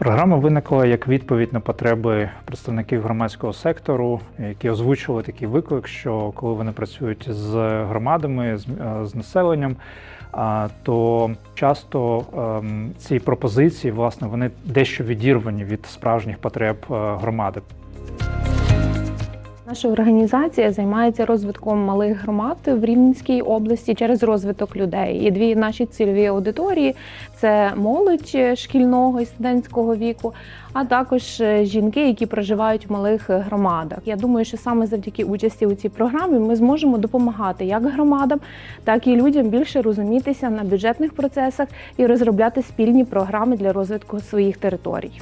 Програма виникла як відповідь на потреби представників громадського сектору, які озвучили такий виклик, що коли вони працюють з громадами, з, е, населенням, то часто ем, ці пропозиції, власне, вони дещо відірвані від справжніх потреб е, громади. Наша організація займається розвитком малих громад в Рівненській області через розвиток людей. І дві наші цільові аудиторії це молодь шкільного і студентського віку, а також е, жінки, які проживають в малих громадах. Я думаю, що саме завдяки участі у цій програмі ми зможемо допомагати як громадам, так і людям більше розумітися на бюджетних процесах і розробляти спільні програми для розвитку своїх територій.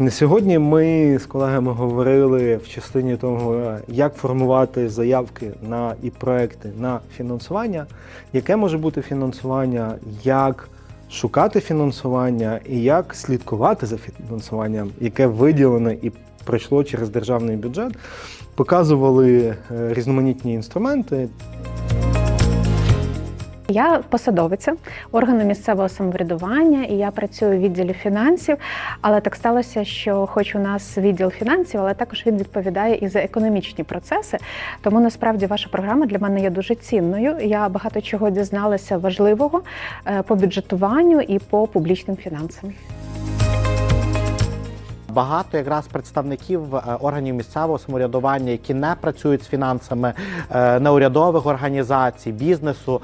На сьогодні ми з колегами говорили в частині того, як формувати заявки на і проекти на фінансування, яке може бути фінансування, як шукати фінансування і як слідкувати за фінансуванням, яке виділене і пройшло через державний бюджет. Показували е, різноманітні інструменти, Я посадовиця органу місцевого самоврядування, і я працюю в відділі фінансів. Але так сталося, що хоч у нас відділ фінансів, але також він відповідає і за економічні процеси. Тому насправді ваша програма для мене є дуже цінною. Я багато чого дізналася важливого е, по бюджетуванню і по публічним фінансам. Багато якраз представників е, органів місцевого самоврядування, які не працюють з фінансами е, неурядових організацій, бізнесу,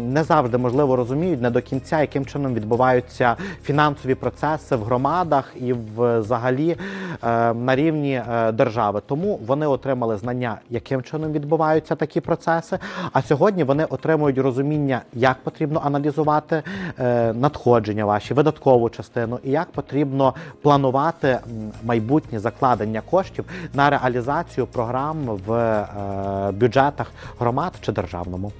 не завжди можливо розуміють не до кінця, яким чином відбуваються фінансові процеси в громадах і взагалі е, на рівні держави. Тому вони отримали знання, яким чином відбуваються такі процеси. А сьогодні вони отримують розуміння, як потрібно аналізувати надходження ваші, видаткову частину, і як потрібно планувати майбутнє закладення коштів на реалізацію програм в е, бюджетах громад чи державному.